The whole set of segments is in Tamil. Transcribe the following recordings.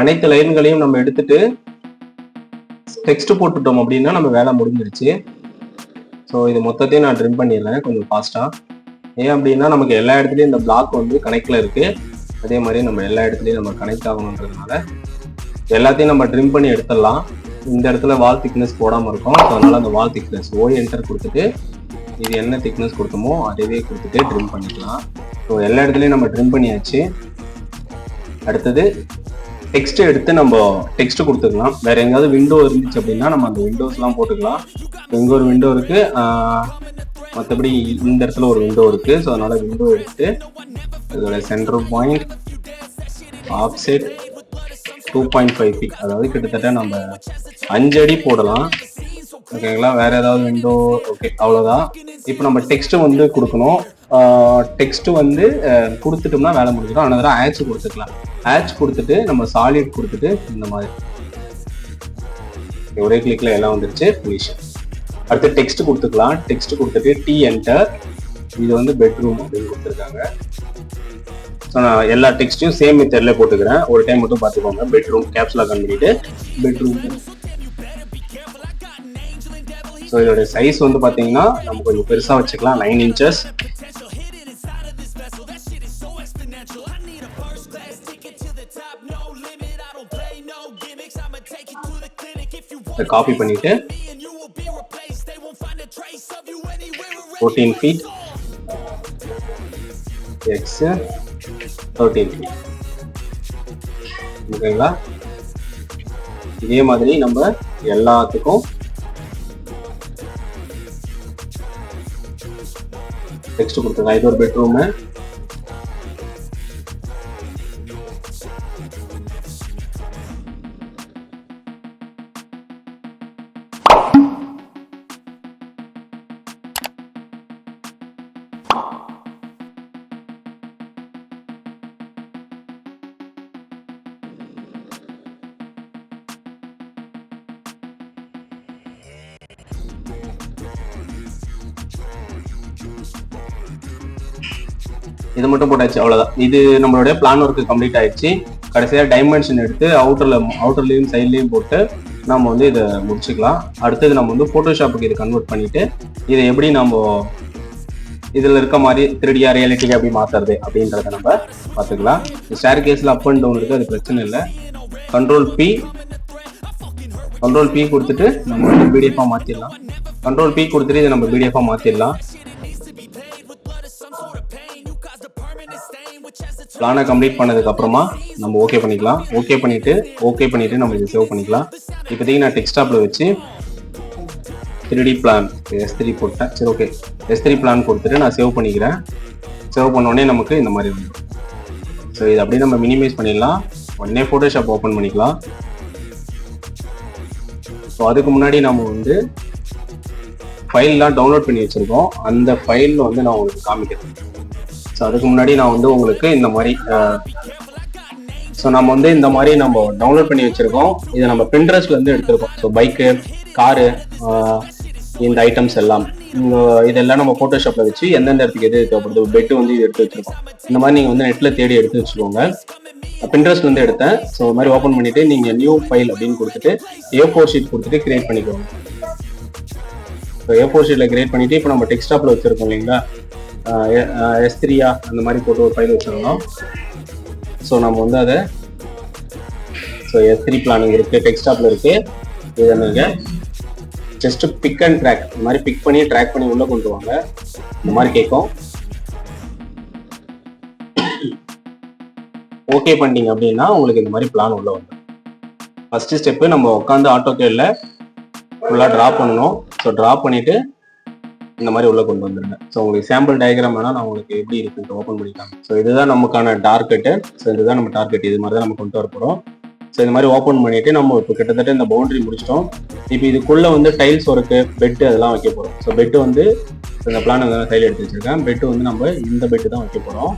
அனைத்து லைன்களையும் நம்ம எடுத்துட்டு டெக்ஸ்ட் போட்டுட்டோம் அப்படின்னா நம்ம வேலை முடிஞ்சிருச்சு. ஸோ இது மொத்தத்தையும் நான் ட்ரிம் பண்ணிடுறேன் கொஞ்சம் ஃபாஸ்ட்டாக ஏன் அப்படின்னா நமக்கு எல்லா இடத்துலையும் இந்த பிளாக் வந்து கனெக்டில் இருக்கு. அதே மாதிரி நம்ம எல்லா இடத்துலையும் நம்ம கனெக்ட் ஆகணுன்றதுனால எல்லாத்தையும் நம்ம ட்ரிம் பண்ணி எடுத்துடலாம். இந்த இடத்துல வால் திக்னஸ் போடாமல் இருக்கும். ஸோ அதனால் அந்த வால் திக்னஸ் ஓய் என்டர் கொடுத்துட்டு இது என்ன திக்னஸ் கொடுத்தோமோ அதையே கொடுத்துட்டு ட்ரிம் பண்ணிக்கலாம். ஸோ எல்லா இடத்துலையும் நம்ம ட்ரிம் பண்ணியாச்சு. அடுத்தது டெக்ஸ்ட் எடுத்து நம்ம டெக்ஸ்ட் கொடுத்துக்கலாம் வேற எங்கேயாவது விண்டோ இருந்துச்சு அப்படின்னா நம்ம அந்த விண்டோஸ்லாம் போட்டுக்கலாம். இங்கே ஒரு விண்டோ இருக்கு. மற்றபடி இந்த இடத்துல ஒரு விண்டோ இருக்கு. ஸோ அதனால விண்டோ எடுத்து இதோட centre point offset two point five feet அதாவது கிட்டத்தட்ட நம்ம அஞ்சு அடி போடலாம். ஓகேங்களா வேற ஏதாவது விண்டோ ஓகே அவ்வளோதான் இப்போ நம்ம டெக்ஸ்ட் வந்து கொடுக்கணும். டெக்ஸ்ட் வந்து கொடுத்துட்டோம்னா வேலை முடிஞ்சிடும். ஆனால் ஆட்ச் கொடுத்துக்கலாம். ஆட்ச் கொடுத்துட்டு நம்ம சாலிட் கொடுத்துட்டு இந்த மாதிரி. ஒரே கிளிக்ல எல்லாம் வந்துருச்சு. ஃபினிஷ் அடுத்து டெக்ஸ்ட் கொடுத்துக்கலாம். டெக்ஸ்ட் கொடுத்துட்டு டி என்டர் இது வந்து பெட்ரூம் அப்படின்னு கொடுத்துருக்காங்க. ஸோ நான் எல்லா டெக்ஸ்ட்டையும் சேம் மெத்தட்ல போட்டுக்கிறேன். ஒரு டைம் மட்டும் பார்த்துக்கோங்க. பெட்ரூம் கேப்ஸ்ல ஆன் பண்ணிட்டு பெட்ரூம் ஸோ இதோட சைஸ் வந்து பார்த்தீங்கன்னா நம்ம கொஞ்சம் பெருசாக வச்சுக்கலாம். நைன் இன்ச்சஸ் காப்பி பண்ணிட்டு fourteen feet X thirteen feet ஓகேங்களா? இதே மாதிரி நம்ம எல்லாத்துக்கும் டெக்ஸ்ட் கொடுத்துருக்கோம் இது ஒரு பெட்ரூமு இது மட்டும் போட்டாச்சு அவ்வளோதான் இது நம்மளுடைய பிளான் ஒர்க்கு கம்ப்ளீட் ஆயிடுச்சு. கடைசியாக டைமென்ஷன் எடுத்து அவுட்டரில் அவுட்டர்லேயும் சைட்லேயும் போட்டு நம்ம வந்து இதை முடிச்சுக்கலாம். அடுத்தது நம்ம வந்து ஃபோட்டோஷாப்புக்கு இதை கன்வெர்ட் பண்ணிட்டு இதை எப்படி நம்ம இதில் இருக்க மாதிரி திருடியா ரியாலிட்டிக்கு எப்படி மாற்றுறது அப்படின்றத நம்ம பார்த்துக்கலாம். ஸ்டேர் கேஸில் அப் அண்ட் டவுன் இருக்குது அது பிரச்சனை இல்லை. கண்ட்ரோல் பி கண்ட்ரோல் பி கொடுத்துட்டு நம்ம வந்து பிடிஎஃபாக மாற்றிடலாம் கண்ட்ரோல் பி கொடுத்துட்டு இதை நம்ம பிடிஎஃபாக மாற்றிடலாம் பிளானை கம்ப்ளீட் பண்ணதுக்கு அப்புறமா நம்ம ஓகே பண்ணிக்கலாம். ஓகே பண்ணிட்டு ஓகே பண்ணிட்டு நம்ம இதை சேவ் பண்ணிக்கலாம். இப்போதைக்கு நான் டெக்ஸ்டாப்ல வச்சு three D plan S three போட்டேன். சரி ஓகே எஸ் த்ரீ பிளான் கொடுத்துட்டு நான் சேவ் பண்ணிக்கிறேன். சேவ் பண்ண உடனே நமக்கு இந்த மாதிரி வந்துடும். ஸோ இது அப்படியே நம்ம மினிமைஸ் பண்ணிடலாம். உடனே ஃபோட்டோஷாப் ஓப்பன் பண்ணிக்கலாம். ஸோ அதுக்கு முன்னாடி நம்ம வந்து ஃபைல்லாம் டவுன்லோட் பண்ணி வச்சுருக்கோம். அந்த ஃபைல் வந்து நான் உங்களுக்கு காமிக்கிறேன். ஸோ அதுக்கு முன்னாடி நான் வந்து உங்களுக்கு இந்த மாதிரி ஸோ நம்ம வந்து இந்த மாதிரி நம்ம டவுன்லோட் பண்ணி வச்சிருக்கோம். இதை நம்ம பின்ட்ரெஸ்ட்ல இருந்து எடுத்திருக்கோம். ஸோ பைக்கு காரு இந்த ஐட்டம்ஸ் எல்லாம். இந்த இதெல்லாம் நம்ம ஃபோட்டோஷாப்ல வச்சு எந்தெந்த இடத்துக்கு எது தேவைப்படுது பெட் வந்து இது எடுத்து வச்சிருக்கோம். இந்த மாதிரி நீங்க வந்து நெட்ல தேடி எடுத்து வச்சுக்கோங்க. பின்ட்ரெஸ்ட் வந்து எடுத்தேன். ஸோ இது மாதிரி ஓப்பன் பண்ணிட்டு நீங்க நியூ ஃபைல் அப்படின்னு கொடுத்துட்டு ஏ ஃபோர் ஷீட் கொடுத்துட்டு கிரியேட் பண்ணிக்கோங்க. ஸோ ஏ ஃபோர் ஷீட்ல கிரியேட் பண்ணிட்டு இப்போ நம்ம டெக்ஸ்டாப்ல வச்சிருக்கோம் இல்லைங்களா? எஸ் த்ரீயா அந்த மாதிரி போட்டு ஒரு ஃபைல் வச்சுருந்தோம். ஸோ நம்ம வந்து அதை ஸோ எஸ் த்ரீ பிளானிங் இருக்கு டெக்ஸ்டாப்ல இருக்கு. இதை நீங்கள் ஜஸ்ட் பிக் அண்ட் ட்ராக் இந்த மாதிரி பிக் பண்ணி ட்ராக் பண்ணி உள்ளே கொண்டு வாங்க. இந்த மாதிரி கேட்கும். ஓகே பண்ணிட்டீங்க அப்படின்னா உங்களுக்கு இந்த மாதிரி பிளான் உள்ள வந்து ஃபஸ்ட்டு ஸ்டெப்பு நம்ம உட்காந்து ஆட்டோ கேட்ல ஃபுல்லாக ட்ரா பண்ணணும். ஸோ ட்ரா பண்ணிவிட்டு இந்த மாதிரி உள்ள கொண்டு வந்துருங்க. ஸோ உங்களுக்கு சாம்பிள் டயக்ராம் வேணா நான் உங்களுக்கு எப்படி இருக்குன்ட்டு ஓப்பன் பண்ணிக்கலாம் ஸோ இதுதான் நமக்கான டார்கெட்டு ஸோ இதுதான் நம்ம டார்கெட் இது மாதிரி தான் நம்ம கொண்டு வர போகிறோம் ஸோ இந்த மாதிரி ஓப்பன் பண்ணிட்டு நம்ம இப்போ கிட்டத்தட்ட இந்த பவுண்டரி முடிச்சிட்டோம். இப்போ இதுக்குள்ள வந்து டைல்ஸ் ஒர்க்கு பெட்டு அதெல்லாம் வைக்க போகிறோம் ஸோ பெட்டு வந்து இந்த பிளான் கையில் எடுத்து வச்சிருக்கேன். பெட்டு வந்து நம்ம இந்த பெட்டு தான் வைக்க போகிறோம்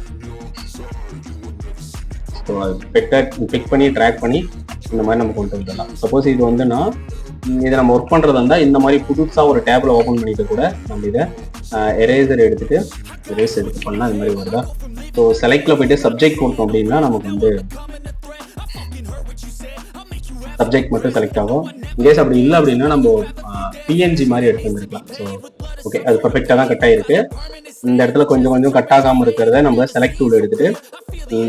ஸோ அது பெட்டை பிக் பண்ணி ட்ராக் பண்ணி இந்த மாதிரி நம்ம கொண்டு வந்துடலாம். சப்போஸ் இது வந்து நான் இதை நம்ம ஒர்க் பண்ணுறதா இருந்தால் இந்த மாதிரி புதுசாக ஒரு டேப்பில் ஓப்பன் பண்ணிட்டு கூட நம்ம இதை எரேசர் எடுத்துகிட்டு எரேஸ் எடுத்து பண்ணால் இந்த மாதிரி வருதா? ஸோ செலக்டில் போயிட்டு சப்ஜெக்ட் கொடுத்தோம் அப்படின்னா நமக்கு வந்து சப்ஜெக்ட் மட்டும் செலக்ட் ஆகும். இன்கேஸ் அப்படி இல்லை அப்படின்னா நம்ம பிஎன்ஜி மாதிரி எடுத்து வந்துருக்கலாம் ஸோ ஓகே அது பர்ஃபெக்டாக தான் கட் ஆகிருக்கு இந்த இடத்துல கொஞ்சம் கொஞ்சம் கட் ஆகாமல் இருக்கிறத நம்ம செலக்ட் டூல் எடுத்துட்டு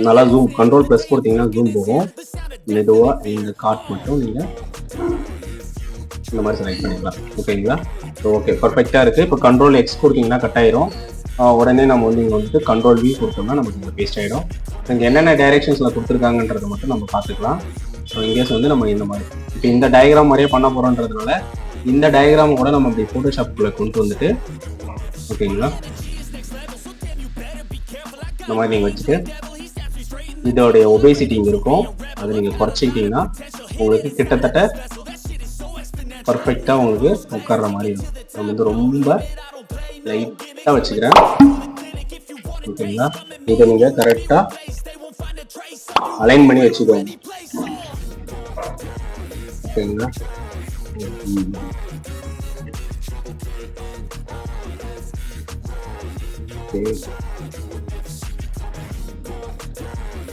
நல்லா ஜூம் கண்ட்ரோல் ப்ளஸ் கொடுத்தீங்கன்னா ஜூம் போகும். மெதுவாக இந்த கார்ட் மட்டும் நீங்கள் இந்த மாதிரி செலக்ட் பண்ணிக்கலாம். ஓகேங்களா ஸோ ஓகே பர்ஃபெக்டாக இருக்குது இப்போ கண்ட்ரோல் எக்ஸ் கொடுத்தீங்கன்னா கட் ஆயிரும். உடனே நம்ம வந்து இங்கே வந்துட்டு கண்ட்ரோல் வி கொடுத்தோம்னா நமக்கு இங்கே பேஸ்ட் ஆகிடும் இங்கே என்னென்ன டைரெக்ஷன்ஸில் கொடுத்துருக்காங்கன்றதை மட்டும் நம்ம பார்த்துக்கலாம். ஸோ இங்கேஸ் வந்து நம்ம இந்த மாதிரி இப்போ இந்த டயக்ராம் மாதிரியே பண்ண போகிறோன்றதுனால இந்த டயக்ராம் கூட நம்ம இப்படி ஃபோட்டோஷாப்புக்குள்ளே கொண்டு வந்துட்டு ஓகேங்களா இந்த மாதிரி நீங்கள் வச்சுட்டு இதோடைய ஒபேசிட்டி இங்கே இருக்கும். அதை நீங்கள் குறைச்சிக்கிட்டீங்கன்னா உங்களுக்கு கிட்டத்தட்ட பர்ஃபெக்டாக உங்களுக்கு உட்கார்ற மாதிரி இருக்கும். நம்ம வந்து ரொம்ப லைட்டாக வச்சுக்கிறேன். ஓகேங்களா இதை நீங்கள் கரெக்டாக அலைன் பண்ணி வச்சுக்கோங்க. ஓகேங்களா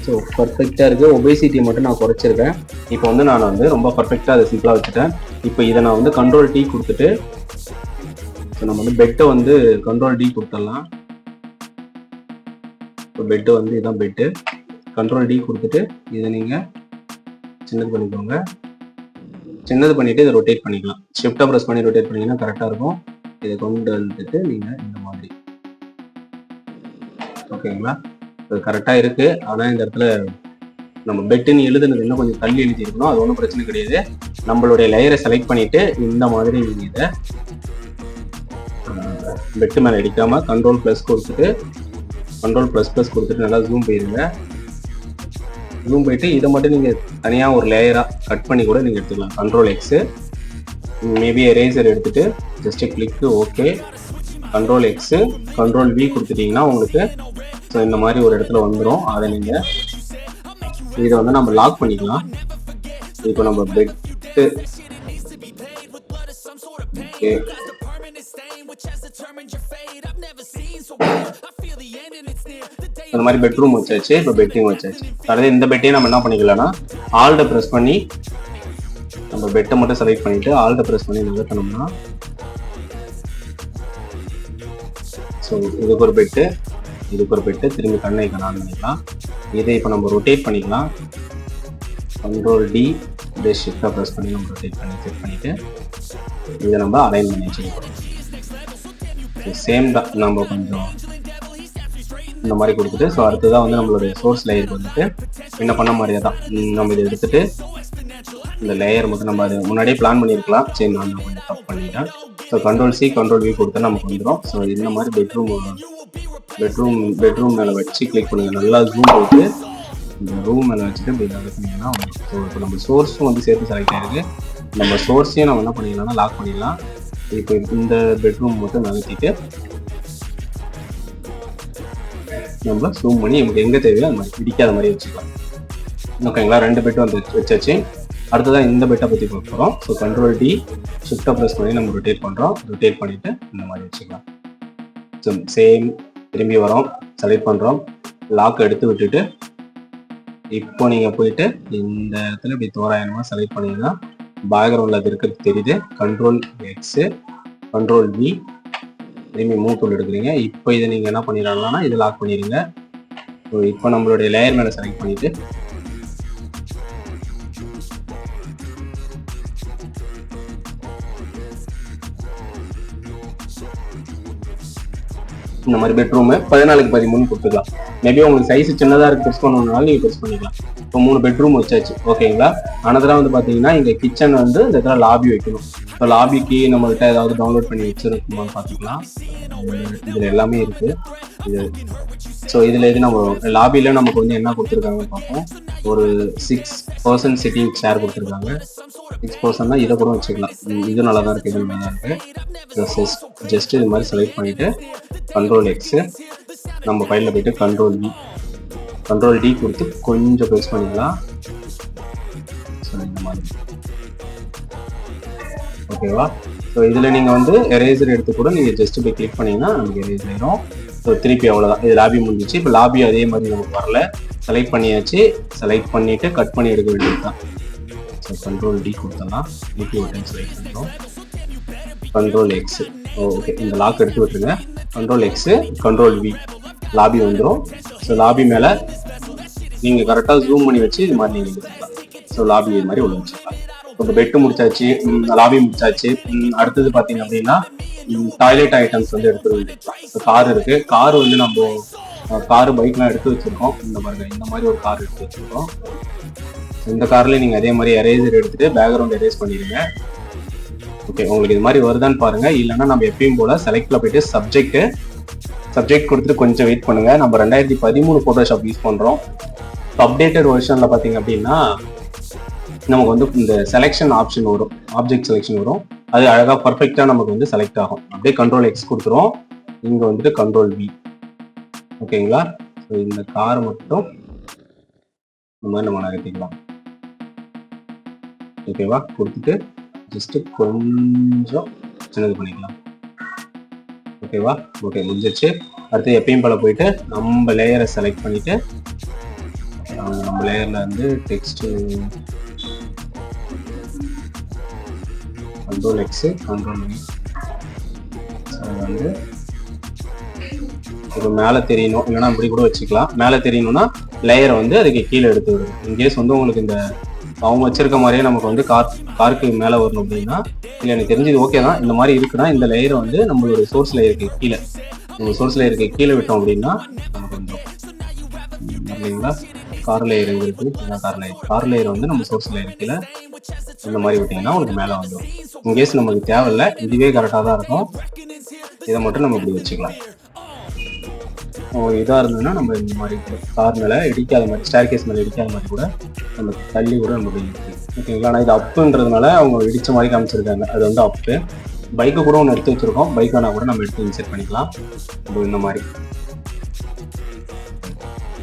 ஸோ பர்ஃபெக்டாக இருக்குது ஒபேசிட்டி மட்டும் நான் குறைச்சிருக்கேன். இப்போ வந்து நான் வந்து ரொம்ப பர்ஃபெக்டாக அதை சிம்பிளாக வச்சுட்டேன். இப்போ இதை நான் வந்து கண்ட்ரோல் டி கொடுத்துட்டு இப்போ நம்ம வந்து பெட்டை வந்து கண்ட்ரோல் டி கொடுத்துடலாம். இப்போ பெட்டு வந்து இதான் பெட்டு கண்ட்ரோல் டி கொடுத்துட்டு இதை நீங்கள் சின்னது பண்ணிக்கோங்க. சின்னது பண்ணிட்டு இதை ரொட்டேட் பண்ணிக்கலாம். ஷிஃப்டாக ப்ரெஸ் பண்ணி ரொட்டேட் பண்ணீங்கன்னா கரெக்டாக இருக்கும். இதை கொண்டு வந்துட்டு நீங்கள் இந்த மாதிரி. ஓகேங்களா இது கரெக்டாக இருக்குது ஆனால் இந்த இடத்துல நம்ம பெட்டுன்னு எழுதுனது இன்னும் கொஞ்சம் தள்ளி எழுதியிருக்கணும். அது ஒன்றும் பிரச்சனை கிடையாது. நம்மளுடைய லேயரை செலக்ட் பண்ணிட்டு இந்த மாதிரி நீங்கள் இதை பெட்டு மேலே அடிக்காமல் கண்ட்ரோல் ப்ளஸ் கொடுத்துட்டு கண்ட்ரோல் ப்ளஸ் ப்ளஸ் கொடுத்துட்டு நல்லா ஜூம் போயிருங்க. ஜூம் போயிட்டு இதை மட்டும் நீங்கள் தனியாக ஒரு லேயராக கட் பண்ணி கூட நீங்கள் எடுத்துக்கலாம். கண்ட்ரோல் எக்ஸு மேபி எரேசர் எடுத்துட்டு just click okay control X control V கொடுத்துட்டீங்கன்னா உங்களுக்கு ஸோ இந்த மாதிரி ஒரு இடத்துல வந்துடும் அதை நீங்கள் இதை வந்து நம்ம லாக் பண்ணிக்கலாம். இப்போ நம்ம பெட்டு ஓகே அந்த மாதிரி பெட்ரூம் வச்சாச்சு இப்போ பெட்டிங் வச்சாச்சு. அதாவது இந்த பெட்டையும் நம்ம என்ன பண்ணிக்கலாம்னா ஆல்ட ப்ரெஸ் பண்ணி நம்ம பெட்டை மட்டும் செலக்ட் பண்ணிட்டு ஆல்ட ப்ரெஸ் பண்ணி நகர்த்தணும்னா ஸோ இதுக்கு ஒரு பெட்டு இதுக்கு ஒரு பெட்டு திரும்பி கண்ணை ஆன் பண்ணிக்கலாம். இதை இப்போ நம்ம ரொட்டேட் பண்ணிக்கலாம். கண்ட்ரோல் டி இதே ஷிஃப்டாக ப்ரெஸ் பண்ணி நம்ம ரொட்டேட் பண்ணி செட் பண்ணிவிட்டு இதை நம்ம அலைன் பண்ணி வச்சுக்கிறோம் சேம் தான். நம்ம கொஞ்சம் இந்த மாதிரி கொடுத்துட்டு ஸோ அடுத்ததான் வந்து நம்மளுடைய சோர்ஸ் லேயருக்கு வந்துட்டு என்ன பண்ண மாதிரியே தான். நம்ம இதை எடுத்துட்டு இந்த லேயர் மட்டும் நம்ம அது முன்னாடியே பிளான் பண்ணியிருக்கலாம் சரி நான் கொஞ்சம் தப்பு பண்ணிட்டேன். So control C control V கொடுத்தா நமக்கு வந்துடும் ஸோ இந்த மாதிரி பெட்ரூம் பெட்ரூம் பெட்ரூம் மேலே வச்சு கிளிக் பண்ணுங்க. நல்லா ஜூம் போட்டு இந்த ரூம் மேலே வச்சுட்டு இப்படி நகர்த்தினீங்கன்னா ஸோ இப்போ நம்ம சோர்ஸும் வந்து சேர்த்து செலக்ட் ஆயிருக்கு. நம்ம சோர்ஸையும் நம்ம என்ன பண்ணிக்கலாம்னா லாக் பண்ணிடலாம். இப்போ இந்த பெட்ரூம் மட்டும் நகர்த்திட்டு நம்ம ஜூம் பண்ணி நமக்கு எங்கே தேவையோ அந்த மாதிரி பிடிக்காத மாதிரி வச்சுக்கலாம். ஓகேங்களா ரெண்டு பெட்டும் வந்து வச்சாச்சு. அடுத்ததான் இந்த பெட்டை பற்றி பார்க்க போகிறோம் ஸோ கண்ட்ரோல் டி ஷிஃப்டாக ப்ரெஸ் பண்ணி நம்ம ரொட்டேட் பண்ணுறோம் ரொட்டேட் பண்ணிவிட்டு இந்த மாதிரி வச்சுக்கலாம். ஸோ சேம் திரும்பி வரோம். செலக்ட் பண்ணுறோம் லாக் எடுத்து விட்டுட்டு இப்போ நீங்கள் போயிட்டு இந்த இடத்துல இப்படி தோராயமாக செலக்ட் பண்ணிங்கன்னா பேக்ரவுண்டில் அது இருக்கிறது தெரியுது. கண்ட்ரோல் எக்ஸு கண்ட்ரோல் வி திரும்பி மூவ் டூல் எடுக்கிறீங்க. இப்போ இதை நீங்கள் என்ன பண்ணிடலாம்னா இதை லாக் பண்ணிடுங்க. ஸோ இப்போ நம்மளுடைய லேயர் மேலே செலக்ட் பண்ணிவிட்டு இந்த மாதிரி பெட்ரூமு பதினாலுக்கு பதிமூணு கொடுத்துக்கலாம். மேபி உங்களுக்கு சைஸ் சின்னதாக இருக்கு பெருசு பண்ணணும்னாலும் நீங்கள் பெருசு பண்ணிக்கலாம். இப்போ மூணு பெட்ரூம் வச்சாச்சு ஓகேங்களா அனதராக வந்து பார்த்தீங்கன்னா இங்கே கிச்சன் வந்து இந்த இடத்துல லாபி வைக்கணும். இப்போ லாபிக்கு நம்மள்கிட்ட ஏதாவது டவுன்லோட் பண்ணி வச்சுருக்கும்போது பார்த்துக்கலாம் இதில் எல்லாமே இருக்குது இது ஸோ இதில் இது நம்ம லாபியில் நமக்கு வந்து என்ன கொடுத்துருக்காங்கன்னு பார்ப்போம் ஒரு சிக்ஸ் பர்சன்ட் சிட்டிங் சேர் கொடுத்துருக்காங்க. சிக்ஸ் பர்சன்ட்னா இதை கூட வச்சுக்கலாம். இது நல்லா தான் இருக்குது இது நல்லா இருக்குது ஜஸ்ட் இது மாதிரி செலக்ட் பண்ணிவிட்டு கண்ட்ரோல் எக்ஸு நம்ம ஃபைலில் போயிட்டு கண்ட்ரோல் வி கண்ட்ரோல் டி கொடுத்து கொஞ்சம் ப்ரெஸ் பண்ணிக்கலாம். ஸோ இந்த மாதிரி. ஓகேவா ஸோ இதில் நீங்கள் வந்து எரேசர் எடுத்து கூட நீங்கள் ஜஸ்ட் போய் கிளிக் பண்ணிங்கன்னா நமக்கு எரேஸ் ஆயிரும். ஸோ திருப்பி அவ்வளோதான் இது லாபி முடிஞ்சிச்சு. இப்போ லாபி அதே மாதிரி நமக்கு வரல. செலக்ட் பண்ணியாச்சு. செலக்ட் பண்ணிட்டு கட் பண்ணி எடுக்க வேண்டியது தான் ஸோ கண்ட்ரோல் டி கொடுத்தலாம் டிபி ஒரு டைம் செலக்ட் பண்ணுறோம் கண்ட்ரோல் எக்ஸ் ஓகே இந்த லாக் எடுத்து விட்டுருங்க. Control X control V lobby வந்துடும் ஸோ லாபி மேலே நீங்கள் கரெக்டாக ஜூம் பண்ணி வச்சு இது மாதிரி நீங்கள் எடுத்துக்கலாம். ஸோ லாபி இது மாதிரி உள்ள வச்சுக்கலாம். இப்போ பெட்டு முடிச்சாச்சு. லாபி முடிச்சாச்சு. அடுத்தது பார்த்தீங்க அப்படின்னா டாய்லெட் ஐட்டம்ஸ் வந்து எடுத்து இப்போ ஸோ கார் இருக்குது கார் வந்து நம்ம காரு பைக்லாம் எடுத்து வச்சிருக்கோம். இந்த மாதிரி இந்த மாதிரி ஒரு கார் எடுத்து வச்சிருக்கோம். இந்த கார்ல நீங்க அதே மாதிரி எரேசர் எடுத்துட்டு பேக்ரவுண்ட் எரேஸ் பண்ணிடுங்க. ஓகே உங்களுக்கு இது மாதிரி வருதான்னு பாருங்க. இல்லைன்னா நம்ம எப்பயும் போல செலக்ட்ல போயிட்டு சப்ஜெக்ட் சப்ஜெக்ட் கொடுத்துட்டு கொஞ்சம் வெயிட் பண்ணுங்க. நம்ம ரெண்டாயிரத்தி பதிமூணு போட்டோஷாப் யூஸ் பண்றோம். அப்டேட்டட் வெர்ஷன்ல பாத்தீங்க அப்படின்னா நமக்கு வந்து இந்த செலெக்ஷன் ஆப்ஷன் வரும். ஆப்ஜெக்ட் செலெக்ஷன் வரும். அது அழகா பர்ஃபெக்டா நமக்கு வந்து செலக்ட் ஆகும். அப்படியே கண்ட்ரோல் எக்ஸ் கொடுத்துரும். இங்க வந்துட்டு கண்ட்ரோல் வி ஓகேங்களா? ஸோ இந்த கார் மட்டும் இந்த மாதிரி நம்ம நகர்த்திக்கலாம். ஓகேவா? கொடுத்துட்டு ஜஸ்ட் கொஞ்சம் சின்னது பண்ணிக்கலாம். ஓகேவா? ஓகே முடிஞ்சிச்சு அடுத்து எப்பயும் போல போயிட்டு நம்ம லேயரை செலக்ட் பண்ணிட்டு நம்ம லேயர்ல வந்து டெக்ஸ்ட் கண்ட்ரோல் எக்ஸு கண்ட்ரோல் வந்து இப்போ மேலே தெரியணும். இல்லைன்னா இப்படி கூட வச்சுக்கலாம். மேலே தெரியணும்னா லேயரை வந்து அதுக்கு கீழே எடுத்து விடும் இன்கேஸ் வந்து உங்களுக்கு இந்த அவங்க வச்சிருக்க மாதிரியே நமக்கு வந்து கார் காருக்கு மேலே வரணும் அப்படின்னா இல்லை எனக்கு தெரிஞ்சது ஓகே தான். இந்த மாதிரி இருக்குன்னா இந்த லேயரை வந்து நம்மளோட சோர்ஸ் லேயருக்கு கீழே. நம்ம சோர்ஸ் லேயருக்கு கீழே விட்டோம் அப்படின்னா நமக்கு வந்துடும் இல்லைங்களா? கார் லேயர் இருக்கு. கார் லேயர் கார் லேயர் வந்து நம்ம சோர்ஸ் லேயர் கீழே இந்த மாதிரி விட்டீங்கன்னா உங்களுக்கு மேலே வந்துடும். இன்கேஸ் நமக்கு தேவையில்ல இதுவே கரெக்டாக தான் இருக்கும். இதை மட்டும் நம்ம இப்படி வச்சுக்கலாம். இதாக இருந்ததுன்னா நம்ம இந்த மாதிரி கார் மேலே இடிக்காத மாதிரி ஸ்டேர் கேஸ் மேலே இடிக்காத மாதிரி கூட நம்ம தள்ளி கூட நம்ம போய் ஓகேங்களா ஆனால் இது அப்புன்றதுனால அவங்க இடித்த மாதிரி காமிச்சிருக்காங்க. அது வந்து அப்பு. பைக்கை கூட ஒன்று எடுத்து வச்சிருக்கோம். பைக் வேணால் கூட நம்ம எடுத்து இன்செர்ட் பண்ணிக்கலாம். நம்ம இந்த மாதிரி.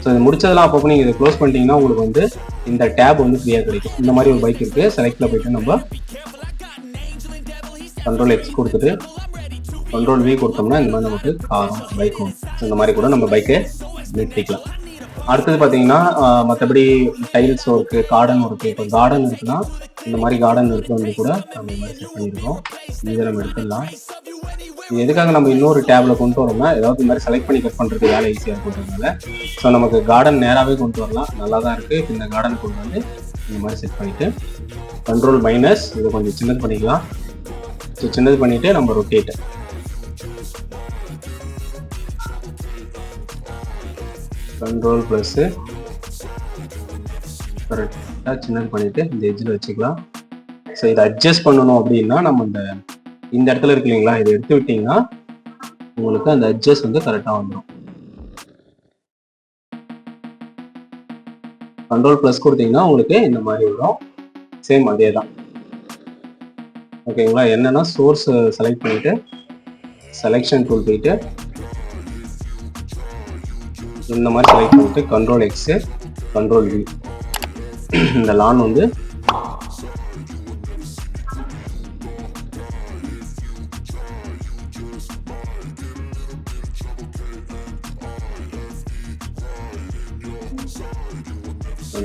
ஸோ இது முடிச்சதெல்லாம் அப்பப்போ நீங்கள் இதை க்ளோஸ் பண்ணிட்டீங்கன்னா உங்களுக்கு வந்து இந்த டேப் வந்து ஃப்ரீயாக கிடைக்கும். இந்த மாதிரி ஒரு பைக் இருக்குது செலக்டில் போயிட்டு நம்ம கண்ட்ரோல் எக்ஸ் கொடுத்துட்டு கண்ட்ரோல் வி கொடுத்தோம்னா இந்த மாதிரி நமக்கு காரும் பைக்கும் இந்த மாதிரி கூட நம்ம பைக்கை நிறுத்திக்கலாம். அடுத்தது பார்த்தீங்கன்னா மற்றபடி டைல்ஸ் ஒர்க்கு கார்டன் ஒர்க்கு இப்போ கார்டன் இருக்குன்னா இந்த மாதிரி கார்டன் ஒர்க்கு வந்து கூட நம்ம இந்த மாதிரி செட் பண்ணியிருக்கோம் இதை நம்ம எடுத்துடலாம். இது எதுக்காக நம்ம இன்னொரு டேபில் கொண்டு வரோம்னா ஏதாவது இந்த மாதிரி செலக்ட் பண்ணி கட் பண்ணுறது வேலை ஈஸியாக இருக்கிறதுனால ஸோ நமக்கு கார்டன் நேராகவே கொண்டு வரலாம். நல்லா தான் இருக்குது இந்த கார்டன் கொண்டு வந்து இந்த மாதிரி செட் பண்ணிவிட்டு கண்ட்ரோல் மைனஸ் இதை கொஞ்சம் சின்னது பண்ணிக்கலாம். ஸோ சின்னது பண்ணிவிட்டு நம்ம ரொட்டேட்டு கண்ட்ரோல் ப்ளஸ்ஸு கரெக்டாக சின்னது பண்ணிட்டு இந்த எஜ்ஜில் வச்சுக்கலாம். ஸோ இதை அட்ஜஸ்ட் பண்ணணும் அப்படின்னா நம்ம இந்த இந்த இடத்துல இருக்கு இல்லைங்களா இதை எடுத்து விட்டீங்கன்னா உங்களுக்கு அந்த அட்ஜஸ்ட் வந்து கரெக்டாக வந்துடும் கண்ட்ரோல் ப்ளஸ் கொடுத்தீங்கன்னா உங்களுக்கு இந்த மாதிரி வரும். சேம் அதே தான் ஓகேங்களா என்னன்னா சோர்ஸ் செலக்ட் பண்ணிட்டு செலெக்ஷன் டூல் போயிட்டு இந்த மாதிரி செலக்ட் பண்ணிட்டு கண்ட்ரோல் எக்ஸு கண்ட்ரோல் வி இந்த லான் வந்து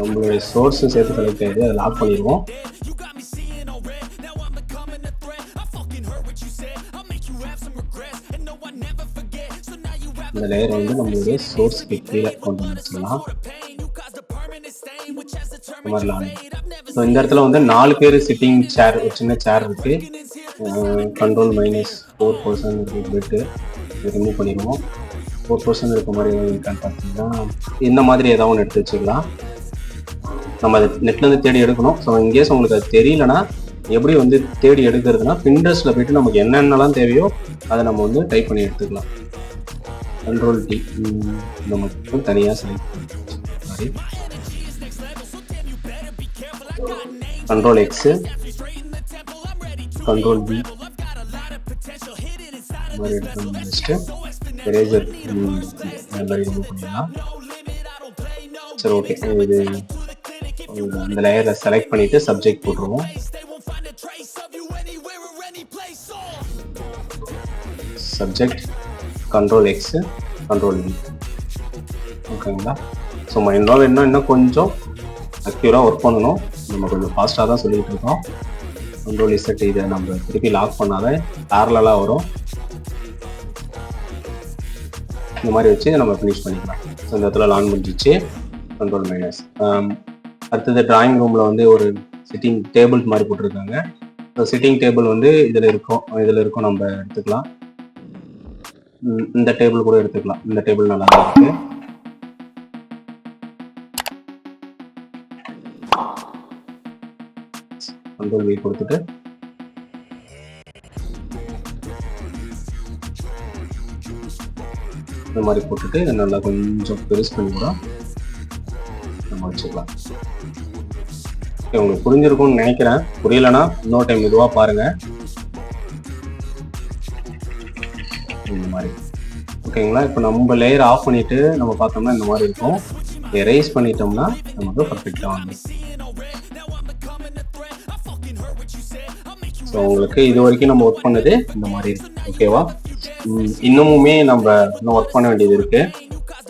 நம்மளுடைய சோர்ஸும் சேர்த்து செலக்ட் ஆகிடுது அதை லாக் பண்ணிடுவோம். இந்த லேயர் வந்து நம்மளுடைய சோர்ஸ்க்கு கீழே கொண்டு வச்சுக்கலாம் இந்த மாதிரி ஸோ இந்த இடத்துல வந்து நாலு பேர் சிட்டிங் சேர் ஒரு சின்ன சேர் இருக்கு. Control minus four percent bed remove பண்ணிடுவோம். ஃபோர் பர்சன்ட் இருக்க மாதிரி ஏதாவது இருக்கான்னு பார்த்தீங்கன்னா இந்த மாதிரி ஏதாவது ஒன்று எடுத்து வச்சுக்கலாம் நம்ம அதை நெட்லேருந்து தேடி எடுக்கணும். ஸோ இன்கேஸ் உங்களுக்கு அது தெரியலனா எப்படி வந்து தேடி எடுக்கிறதுனா பின்ட்ரெஸ்ட்ல போயிட்டு நமக்கு என்னென்னலாம் தேவையோ அதை நம்ம வந்து டைப் பண்ணி எடுத்துக்கலாம். கண்ட்ரோல் டி இந்த மட்டும் தனியாக செலக்ட் பண்ணி கண்ட்ரோல் எக்ஸு கண்ட்ரோல் பி மாதிரி எடுத்து வச்சுட்டு எரேசர் மாதிரி ரிமூவ் பண்ணிடலாம் சரி ஓகே இது அந்த லேயரை செலக்ட் பண்ணிட்டு சப்ஜெக்ட் போட்டுருவோம் சப்ஜெக்ட் கண்ட்ரோல் எக்ஸ் கண்ட்ரோல் ஓகேங்களா ஸோ மைண்டோ வேணும்னா இன்னும் கொஞ்சம் அக்யூராக ஒர்க் பண்ணணும். நம்ம கொஞ்சம் ஃபாஸ்ட்டாக தான் சொல்லிட்டு இருக்கோம். கண்ட்ரோல் இசட் இதை நம்ம திருப்பி லாக் பண்ணாத பேரலாக வரும். இந்த மாதிரி வச்சு நம்ம ஃபினிஷ் பண்ணிக்கலாம். ஸோ இந்த இடத்துல லான் முடிஞ்சிச்சு. கண்ட்ரோல் மைனஸ் um, அடுத்தது டிராயிங் ரூமில் வந்து ஒரு சிட்டிங் டேபிள் மாதிரி போட்டிருக்காங்க. ஸோ சிட்டிங் டேபிள் வந்து இதில் இருக்கும். இதில் இருக்கும் நம்ம எடுத்துக்கலாம். இந்த டேபிள் கூட எடுத்துக்கலாம். இந்த டேபிள் நல்லா தான் இருக்கு. கண்ட்ரோல் வி கொடுத்துட்டு. இந்த மாதிரி போட்டுட்டு இதை நல்லா கொஞ்சம் பெருசு பண்ணி கூட நம்ம வச்சுக்கலாம். உங்களுக்கு புரிஞ்சிருக்கும்னு நினைக்கிறேன். புரியலன்னா இன்னொரு டைம் இதுவாக பாருங்க. ஓகேங்களா? இப்போ நம்ம லேயர் ஆஃப் பண்ணிட்டு நம்ம பார்த்தோம்னா இந்த மாதிரி இருக்கும். எரேஸ் பண்ணிட்டோம்னா நமக்கு பர்ஃபெக்டாக வந்து ஸோ உங்களுக்கு இது வரைக்கும் நம்ம ஒர்க் பண்ணது இந்த மாதிரி இருக்கு ஓகேவா இன்னமுமே நம்ம இன்னும் ஒர்க் பண்ண வேண்டியது இருக்குது